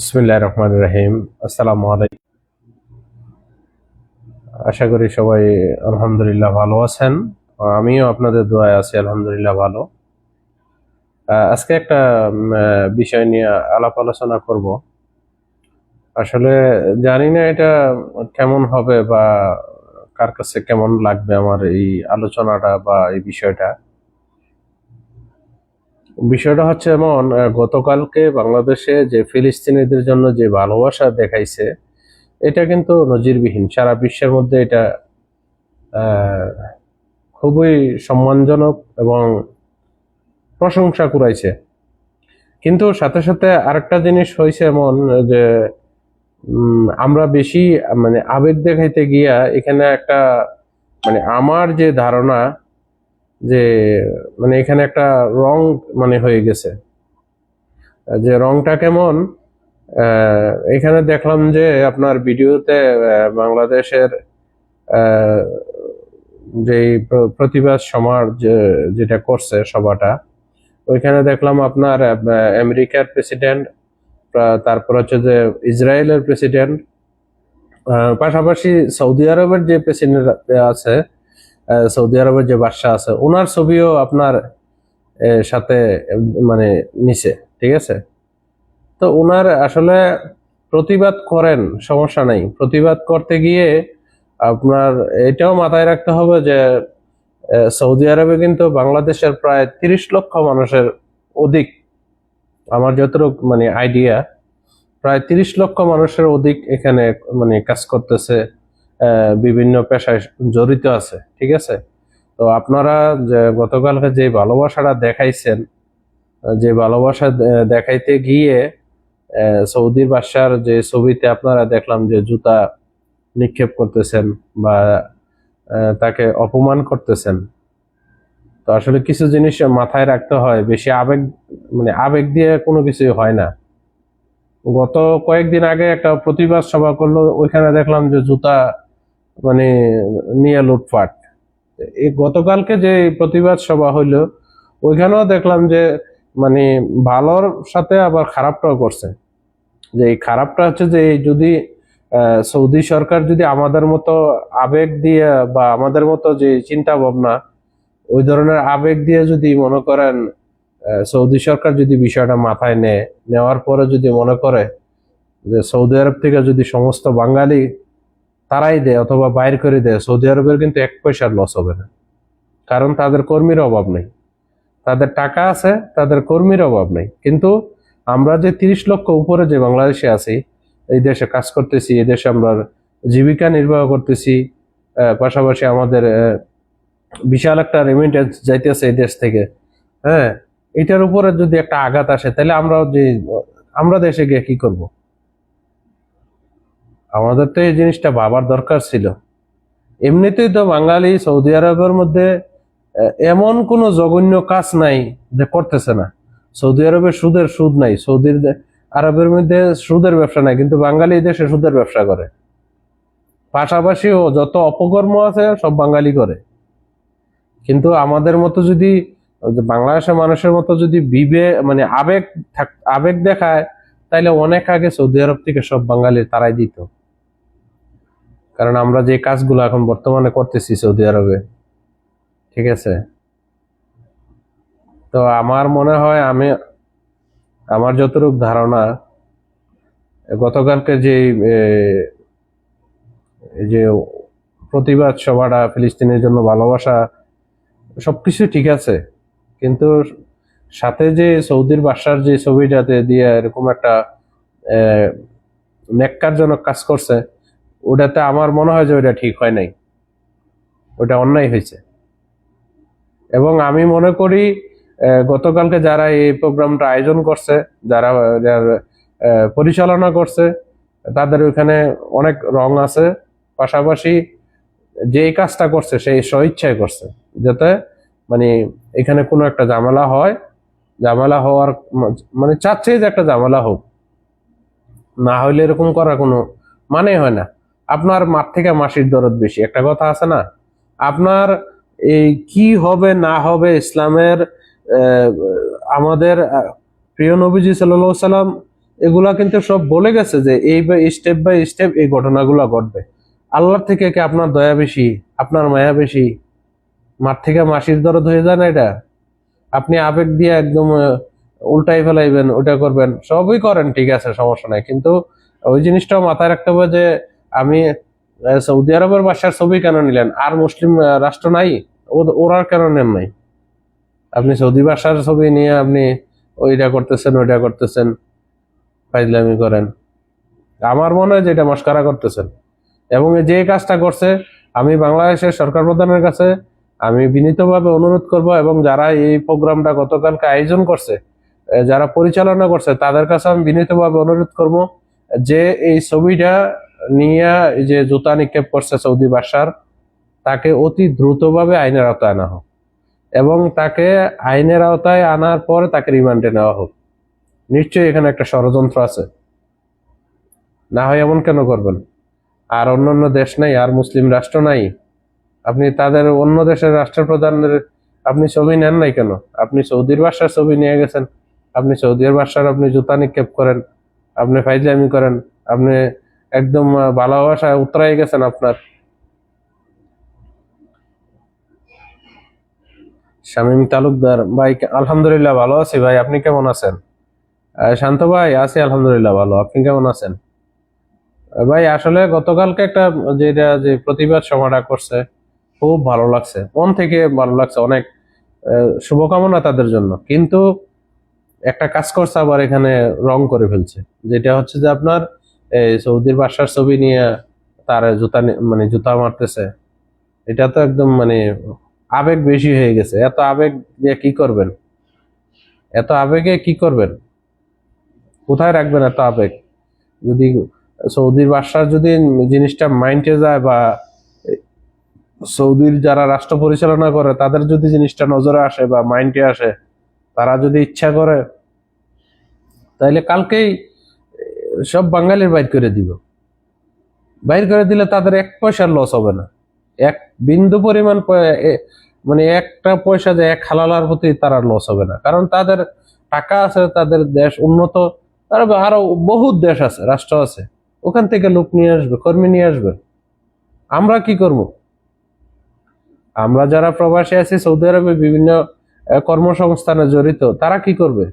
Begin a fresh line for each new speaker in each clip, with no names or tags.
বিসমিল্লাহ রহমান রহিম আসসালামু আলাইকুম। আশা করি সবাই আলহামদুলিল্লাহ ভালো আছেন। আমিও আপনাদের দোয়ায় আছি, আলহামদুলিল্লাহ ভালো। আজকে একটা বিষয় নিয়ে আলাপ আলোচনা করব। আসলে জানি না এটা কেমন হবে বা কার কাছে কেমন লাগবে আমার এই আলোচনাটা বা এই বিষয়টা। বিষয়টা হচ্ছে এমন গতকালকে বাংলাদেশে যে ফিলিস্তিনিদের জন্য যে ভালোবাসা দেখাইছে, এটা কিন্তু নজিরবিহীন। সারা বিশ্বের মধ্যে এটা খুবই সম্মানজনক এবং প্রশংসা কুড়াইছে। কিন্তু সাথে সাথে আরেকটা জিনিস হয়েছে এমন যে আমরা বেশি মানে আবেগ দেখাইতে গিয়া এখানে একটা মানে আমার যে ধারণা যে মানে এখানে একটা রং মানে হয়ে গেছে। যে রংটা কেমন? এখানে দেখলাম যে আপনার ভিডিওতে বাংলাদেশের প্র- প্রতিবাদ সমার যে- যেটা করছে সভাটা, ওইখানে দেখলাম আপনার আমেরিকার প্রেসিডেন্ট তারপর হচ্ছে যে ইসরায়েলের প্রেসিডেন্ট পাশাপাশি সৌদি আরবের যে প্রেসিডেন্ট আছে সৌদি আরবের যে বাদশাহ আছে ওনার ছবিও আপনার সাথে মানে নিচে ঠিক আছে? তো ওনার আসলে প্রতিবাদ করেন, সমস্যা নাই। প্রতিবাদ করতে গিয়ে আপনার, এটাও মাথায় রাখতে হবে যে সৌদি আরবে কিন্তু বাংলাদেশের প্রায় তিরিশ লক্ষ মানুষের অধিক, আমার যতটুকু মানে আইডিয়া প্রায় তিরিশ লক্ষ মানুষের অধিক এখানে মানে কাজ করতেছে। বিভিন্ন পেশায় জড়িত আছে, ঠিক আছে? তো আপনারা যে গতকালকে যে ভালোবাসাটা দেখাইছেন যে ভালোবাসা দেখাইতে গিয়ে সৌদির বাদশার যে ছবিতে আপনারা দেখলাম যে জুতা নিক্ষেপ করতেছেন বা তাকে অপমান করতেছেন। তো আসলে কিছু জিনিস মাথায় রাখতে হয়, বেশি আবেগ মানে আবেগ দিয়ে কোনো কিছুই হয় না। গত কয়েকদিন আগে একটা প্রতিবাদ সভা করল, ওইখানে দেখলাম যে জুতা মানে নিয়ে লুটপাট। এই গতকালকে যে প্রতিবাদ সভা হইল, ওইখানেও দেখলাম যে মানে ভালোর সাথে আবার খারাপটাও করছে। যে এই খারাপটা হচ্ছে যে যদি সৌদি সরকার যদি আমাদের মতো আবেগ দিয়ে বা আমাদের মতো যে চিন্তা ভাবনা ওই ধরনের আবেগ দিয়ে যদি মনে করেন সৌদি সরকার যদি বিষয়টা মাথায় নেয় নেওয়ার পরে যদি মনে করে যে সৌদি আরব থেকে যদি সমস্ত বাঙালি তারাই দেয় অথবা বাইর করে দেয়, সৌদি আরবের কিন্তু এক পয়সার লস হবে না। কারণ তাদের কর্মীর অভাব নেই। তাদের টাকা আছে, তাদের কর্মীর অভাব নেই। কিন্তু আমরা যে তিরিশ লক্ষ উপরে যে বাংলাদেশে আছি, এই দেশে কাজ করতেছি, এই দেশে আমরা জীবিকা নির্বাহ করতেছি পাশাপাশি আমাদের বিশাল একটা রেমিটেন্স যাইতেছে এই দেশ থেকে। হ্যাঁ এটার উপরে যদি একটা আঘাত আসে, তাহলে আমরা যে, আমরা দেশে গিয়ে কি করব? আমাদের তো এই জিনিসটা ভাবার দরকার ছিল। এমনিতেই তো বাঙালি সৌদি আরবের মধ্যে এমন কোনো জঘন্য কাজ নাই যে করতেছে না। সৌদি আরবে সুদের সুদ নাই সৌদি আরবের মধ্যে সুদের ব্যবসা নাই, কিন্তু বাঙালি দেশে সুদের ব্যবসা করে। পাশাপাশিও যত অপকর্ম আছে সব বাঙালি করে। কিন্তু আমাদের মতো যদি, বাংলাদেশের মানুষের মতো যদি বিবে মানে আবেগ আবেগ দেখায়, তাইলে অনেক আগে সৌদি আরব থেকে সব বাঙালি তারাই দিত। কারণ আমরা যে কাজগুলো এখন বর্তমানে করতেছি সৌদি আরবে ঠিক আছে? তো আমার মনে হয় আমি আমার যতটুকু ধারণা গতকালকে যে যে প্রতিবাদ সভাটা ফিলিস্তিনের জন্য ভালোবাসা সবকিছু ঠিক আছে। কিন্তু সাথে যে সৌদির বাসার যে ছবিটাতে দিয়ে এরকম একটা আহ, ন্যাক্কারজনক কাজ করছে ওটাতে আমার মনে হয় যে ওটা ঠিক হয় নাই। ওটা অন্যায় হয়েছে। এবং আমি মনে করি গতকালকে যারা এই প্রোগ্রামটা আয়োজন করছে, যারা পরিচালনা করছে, তাদের ওইখানে অনেক রং আছে। পাশাপাশি যে কাজটা করছে সেই স্বইচ্ছায় করছে, যাতে মানে এখানে কোনো একটা ঝামেলা হয়। ঝামেলা হওয়ার মানে চাচ্ছে যে একটা ঝামেলা হোক। না হইলে এরকম করার কোনো মানে হয় না। আপনার মাঠ থেকে মাসির দরদ বেশি। একটা কথা আছে না? আপনার এই কি হবে, না হবে ইসলামের আমাদের প্রিয় নবীজি সাল্লাল্লাহু সাল্লাম এগুলা কিন্তু সব বলে গেছে যে এই বা স্টেপ বাই স্টেপ এই ঘটনাগুলো ঘটবে। আল্লাহর থেকে কি আপনার দয়া বেশি? আপনার মায়া বেশি? মাঠ থেকে মাসির দরদ হয়ে যায় না এটা? আপনি আবেগ দিয়ে একদম উল্টাই ফেলাইবেন ওটা করবেন, সবই করেন, ঠিক আছে, সমস্যা নাই। কিন্তু ওই জিনিসটাও মাথায় রাখতে হবে যে আমি সৌদি আরবের বাসার ছবি কেন নিলেন? আর মুসলিম রাষ্ট্র নাই? ওরা কেন নেন নাই? আপনি সৌদি বাসার ছবি নিয়ে আপনি ওইটা করতেছেন ওইটা করতেছেন, ফাইজলামি করেন। আমার মনে হয় যে এটা মস্কারা করতেছেন। এবং যে কাজটা করছে, আমি বাংলাদেশের সরকার প্রধানের কাছে আমি বিনীতভাবে অনুরোধ করব এবং যারা এই প্রোগ্রামটা গতকালকে আয়োজন করছে যারা পরিচালনা করছে, তাদের কাছে আমি বিনীতভাবে অনুরোধ করব যে এই ছবিটা নিয়ে যে জুতা নিক্ষেপ করছে সৌদি বাসার তাকে অতি দ্রুতভাবে আইনের আওতায় আনা হোক এবং তাকে আইনের আওতায় আনার পর তাকে রিমান্ডে নেওয়া হোক। নিশ্চয়ই এখানে একটা ষড়যন্ত্র আছে। না হয় এমন কেন করবেন? আর অন্য অন্য দেশ নাই, আর মুসলিম রাষ্ট্র নাই। আপনি তাদের অন্য দেশের রাষ্ট্রপ্রধানের আপনি ছবি নেন নাই কেন? আপনি সৌদির বাসার ছবি নিয়ে গেছেন, আপনি সৌদির বাসার আপনি জুতা নিক্ষেপ করেন, আপনি ফাইজলামি করেন, আপনি একদম ভালোবাসায় উতরাই গেছেন আপনার। শামীম তালুকদার, ভাই আলহামদুলিল্লাহ ভালো আছি ভাই, আপনি কেমন আছেন? শান্ত ভাই, আছি আলহামদুলিল্লাহ ভালো, আপনি কেমন আছেন? ভাই, আসলে গতকালকে একটা যেটা যে প্রতিবাদ সভাটা করছে, খুব ভালো লাগছে, মন থেকে ভালো লাগছে, অনেক শুভকামনা তাদের জন্য, কিন্তু একটা কাজ করছে আবার এখানে রং করে ফেলছে, যেটা হচ্ছে যে আপনার এই সৌদির বাসার ছবি নিয়ে তার জুতা মানে জুতা মারতেছে। এটা তো একদম মানে আবেগ বেশি হয়ে গেছে। এত আবেগ দিয়ে কি করবেন? এত আবেগে কি করবেন? কোথায় রাখবেন এত আবেগ? যদি সৌদির বাসার যদি জিনিসটা মাইন্ডে যায় বা সৌদির যারা রাষ্ট্র পরিচালনা করে, তাদের যদি জিনিসটা নজরে আসে বা মাইন্ডে আসে, তারা যদি ইচ্ছা করে, তাইলে কালকেই সব বাঙালির বাইর করে দিব। বাইর করে দিলে তাদের এক পয়সার লস হবে না। এক বিন্দু পরিমাণ মানে একটা পয়সা যে এক হালালার প্রতি তারা লস হবে না। কারণ তাদের টাকা আছে, তাদের দেশ উন্নত, তার আরও বহুত দেশ আছে, রাষ্ট্র আছে। ওখান থেকে লোক নিয়ে আসবে, কর্মী নিয়ে আসবে। আমরা কি করব? আমরা যারা প্রবাসী আছি, সৌদি আরবে বিভিন্ন কর্মসংস্থানে জড়িত, তারা কি করবে?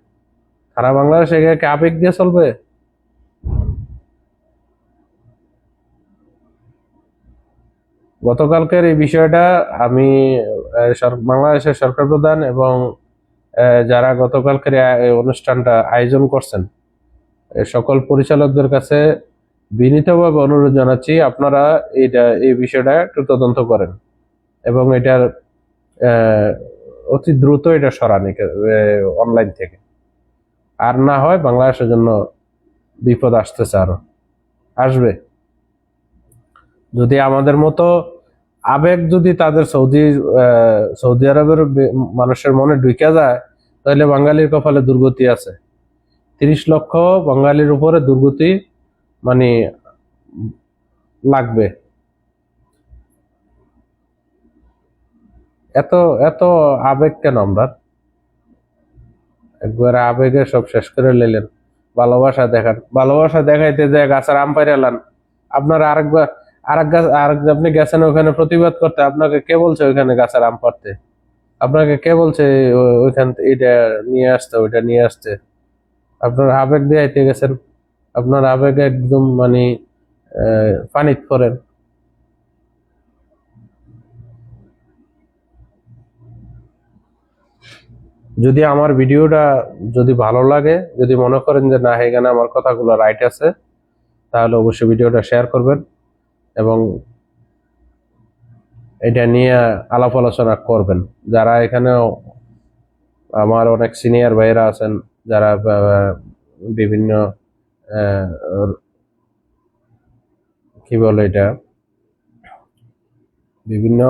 তারা বাংলাদেশে আবেগ দিয়ে চলবে? গতকালকের এই বিষয়টা আমি বাংলাদেশের সরকার প্রধান এবং যারা গতকালকের অনুষ্ঠানটা আয়োজন করছেন সকল পরিচালকদের কাছে বিনীতভাবে অনুরোধ জানাচ্ছি, আপনারা এটা এই বিষয়টা একটু তদন্ত করেন এবং এটার অতি দ্রুত এটা সরান অনলাইন থেকে। আর না হয় বাংলাদেশের জন্য বিপদ আসতেছে আরও। আসবে। যদি আমাদের মতো আবেগ যদি তাদের সৌদি সৌদি আরবের মানুষের মনে ঢুকে যায়, তাহলে বাঙালির কপালে দুর্গতি আছে। তিরিশ লক্ষ বাঙালির উপরে দুর্গতি মানে লাগবে। এত এত আবেগ কেন আমরা? একবার আবেগে সব শেষ করে নিলেন। ভালোবাসা দেখান। ভালোবাসা দেখাইতে যে গাছের আম পাইরে এলান আপনার আরেকবার আরেক গাছ আরেক আপনি গেছেন ওখানে প্রতিবাদ করতে, আপনাকে কে বলছে ওইখানে গাছের আম পাড়তে? আপনাকে কে বলছে ওইখান এটা নিয়ে আসতে, ওইটা নিয়ে আসতে? আপনার আবেগ দেখাইতে গেছেন। আপনার আবেগ একদম মানে পানিত করেন। যদি আমার ভিডিওটা যদি ভালো লাগে, যদি মনে করেন যে না এখানে আমার কথাগুলো রাইট আছে, তাহলে অবশ্যই ভিডিওটা শেয়ার করবেন। এবং এটা নিয়ে আলাপ আলোচনা করবেন। যারা এখানে আমার অনেক সিনিয়র ভাইয়েরা আছেন, যারা বিভিন্ন কি বলে এটা? বিভিন্ন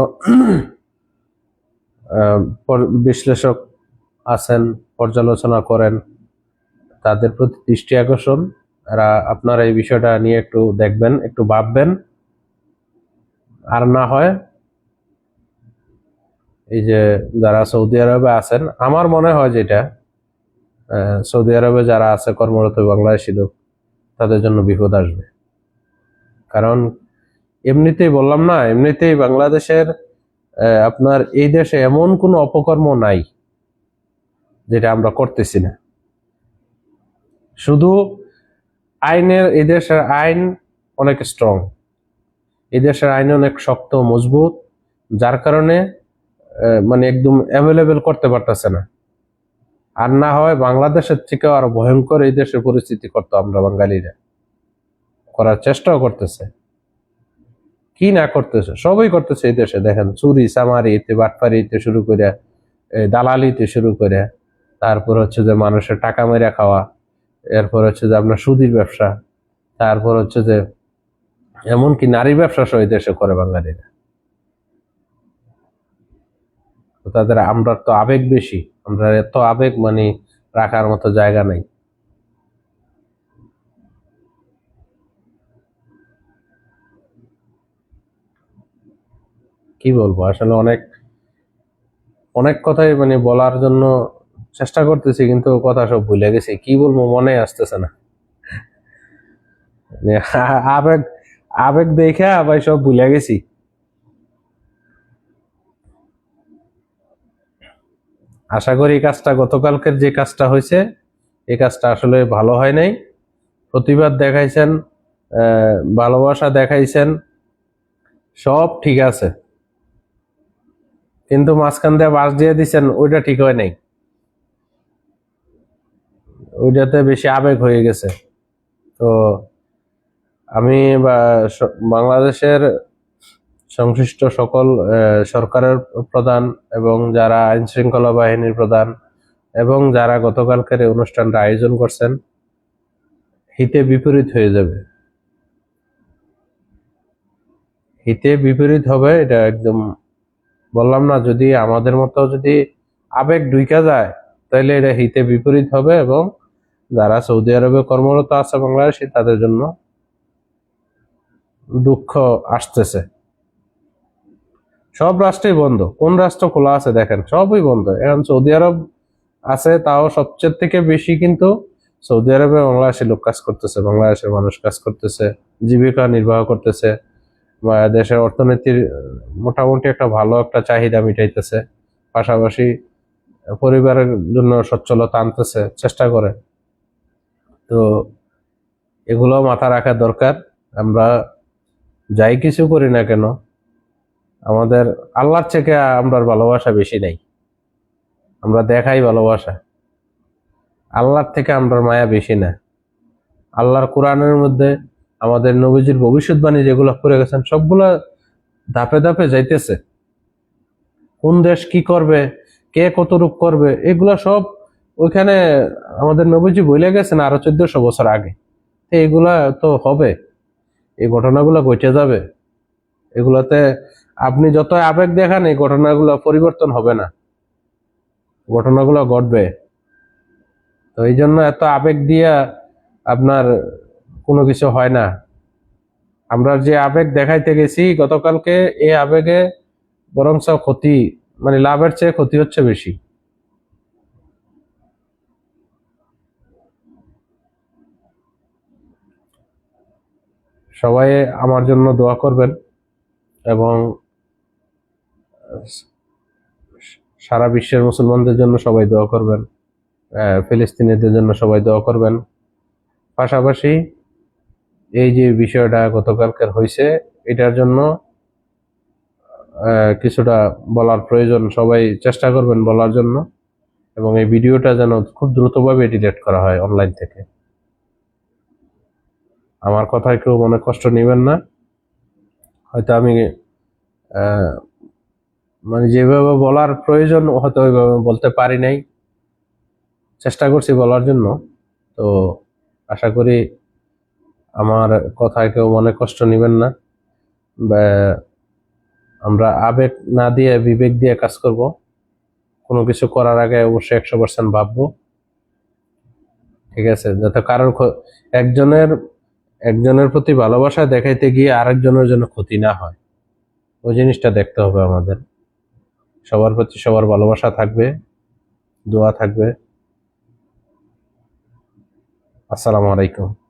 বিশ্লেষক আছেন, পর্যালোচনা করেন, তাদের প্রতি দৃষ্টি আকর্ষণ। আপনারা এই বিষয়টা নিয়ে একটু দেখবেন, একটু ভাববেন। আর না হয় এই যে যারা সৌদি আরবে আছেন, আমার মনে হয় যেটা সৌদি আরবে যারা আছে কর্মরত বাংলাদেশি লোক, তাদের জন্য বিপদ আসবে। কারণ এমনিতেই বললাম না, এমনিতেই বাংলাদেশের আপনার এই দেশে এমন কোনো অপকর্ম নাই যেটা আমরা করতেছি না। শুধু আইনের, এই দেশের আইন অনেক স্ট্রং এই দেশের আইন অনেক শক্ত মজবুত, যার কারণে মানে একদম অ্যাভেলেবেল করতে পারতেছে না। আর না হয় বাংলাদেশের থেকেও আরও ভয়ঙ্কর এই দেশের পরিস্থিতি করতো আমরা বাঙালিরা। করার চেষ্টাও করতেছে। কি না করতেছে? সবই করতেছে এই দেশে। দেখেন, চুরি চামারি এতে বাটপারিতে শুরু করে দালালিতে শুরু করে। তারপর হচ্ছে যে মানুষের টাকা মেরে খাওয়া। এরপর হচ্ছে যে আপনার সুদির ব্যবসা। তারপর হচ্ছে যে এমনকি নারী ব্যবসা সহ দেশে করে বাঙালিরা। তাদের আমরা তো আবেগ বেশি, আমরা এত আবেগ মানে রাখার মতো জায়গা নাই। কি বলব, আসলে অনেক অনেক কথাই মানে বলার জন্য চেষ্টা করতেছি, কিন্তু কথা সব ভুলে গেছি। কি বলব মনে আসতেছে না। মানে আবেগ আবেগ দেখে আবার সব ভুলে গেছি। আশা করি এই কাজটা গতকালকের যে কাজটা হয়েছে, এই কাজটা আসলে ভালো হয় নাই। প্রতিবাদ দেখাইছেন ভালোবাসা দেখাইছেন, সব ঠিক আছে। কিন্তু মাঝখান দিয়ে বাস দিয়ে দিচ্ছেন ওইটা ঠিক হয় নাই। ওইটাতে বেশি আবেগ হয়ে গেছে। তো আমি বাংলাদেশের সংশ্লিষ্ট সকল সরকারের প্রধান এবং যারা আইন শৃঙ্খলা বাহিনীর প্রধান এবং যারা গতকালকের এই অনুষ্ঠানটা আয়োজন করছেন, হিতে বিপরীত হয়ে যাবে। হিতে বিপরীত হবে, এটা একদম বললাম না, যদি আমাদের মতো যদি আবেগ ডুইকা যায়, তাহলে এটা হিতে বিপরীত হবে এবং যারা সৌদি আরবে কর্মরত আছে বাংলাদেশি, তাদের জন্য দুঃখ আসতেছে। সব রাষ্ট্রই বন্ধ। কোন রাষ্ট্র খোলা আছে দেখেন, সবই বন্ধ। এখন সৌদি আরব আছে, তাও সবচেয়ে থেকে বেশি কিন্তু সৌদি আরবে বাংলাদেশি লোক কাজ করতেছে, বাংলাদেশের মানুষ কাজ করতেছে, জীবিকা নির্বাহ করতেছে, বা দেশের অর্থনীতির মোটামুটি একটা ভালো একটা চাহিদা মিটাইতেছে, পাশাপাশি পরিবারের জন্য সচ্ছলতা আনতেছে, চেষ্টা করে। তো এগুলো মাথা রাখা দরকার। আমরা যাই কিছু করি না কেন, আমাদের আল্লাহর থেকে আমরা ভালোবাসা বেশি নেই। আমরা দেখাই ভালোবাসা। আল্লাহর থেকে আমরা মায়া বেশি না। আল্লাহর কোরআনের মধ্যে আমাদের নবীজির ভবিষ্যৎবাণী যেগুলো করে গেছেন, সবগুলা ধাপে ধাপে যাইতেছে। কোন দেশ কি করবে, কে কত রূপ করবে, এগুলা সব ওইখানে আমাদের নবীজি বলে গেছেন আরও চোদ্দশো বছর আগে। তো এগুলা তো হবে। এই ঘটনাগুলো ঘটে যাবে। এগুলাতে আপনি যত আবেগ দেখান, এই ঘটনাগুলো পরিবর্তন হবে না। ঘটনাগুলো ঘটবে। তো এই জন্য এত আবেগ দিয়া আপনার কোনো কিছু হয় না। আমরা যে আবেগ দেখাইতে গেছি, গতকালকে এই আবেগে বরঞ্চ ক্ষতি মানে লাভের চেয়ে ক্ষতি হচ্ছে বেশি। সবাই আমার জন্য দোয়া করবেন এবং সারা বিশ্বের মুসলমানদের জন্য সবাই দোয়া করবেন ফিলিস্তিনিদের জন্য সবাই দোয়া করবেন। পাশাপাশি এই যে বিষয়টা গতকালকের হয়েছে, এটার জন্য কিছুটা বলার প্রয়োজন, সবাই চেষ্টা করবেন বলার জন্য। এবং এই ভিডিওটা যেন খুব দ্রুতভাবে ডিলিট করা হয় অনলাইন থেকে। আমার কথায় কেউ মনে কষ্ট নেবেন না। হয়তো আমি মানে যেভাবে বলার প্রয়োজন, হয়তো ওইভাবে বলতে পারি নাই। চেষ্টা করছি বলার জন্য। তো আশা করি আমার কথায় কেউ মনে কষ্ট নেবেন না। আমরা আবেগ না দিয়ে, বিবেক দিয়ে কাজ করব। কোনো কিছু করার আগে অবশ্যই একশো পার্সেন্ট ভাববো। ঠিক আছে? যাতে কারোর একজনের একজনের প্রতি ভালোবাসা দেখাইতে গিয়ে আরেকজনের জন্য ক্ষতি না হয়। ওই জিনিসটা দেখতে হবে আমাদের। সবার প্রতি সবার ভালোবাসা থাকবে, দোয়া থাকবে। আসসালামু আলাইকুম।